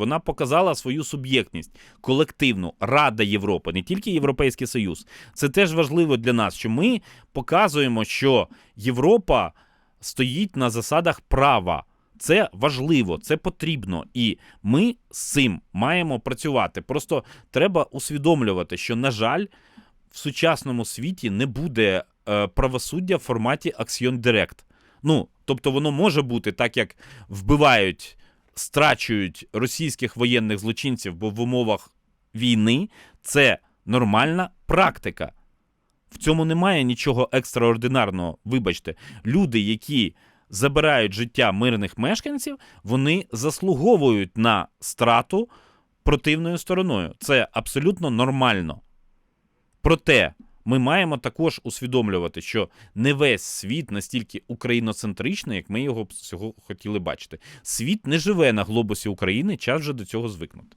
Вона показала свою суб'єктність колективну Рада Європи, не тільки Європейський Союз. Це теж важливо для нас, що ми показуємо, що Європа стоїть на засадах права. Це важливо, це потрібно, і ми з цим маємо працювати. Просто треба усвідомлювати, що, на жаль, в сучасному світі не буде е, правосуддя в форматі Action Direct. Ну, тобто воно може бути так, як вбивають, страчують російських воєнних злочинців, бо в умовах війни це нормальна практика. В цьому немає нічого екстраординарного. Вибачте, люди, які забирають життя мирних мешканців, вони заслуговують на страту противною стороною. Це абсолютно нормально. Проте ми маємо також усвідомлювати, що не весь світ настільки україноцентричний, як ми його хотіли бачити. Світ не живе на глобусі України, час вже до цього звикнути.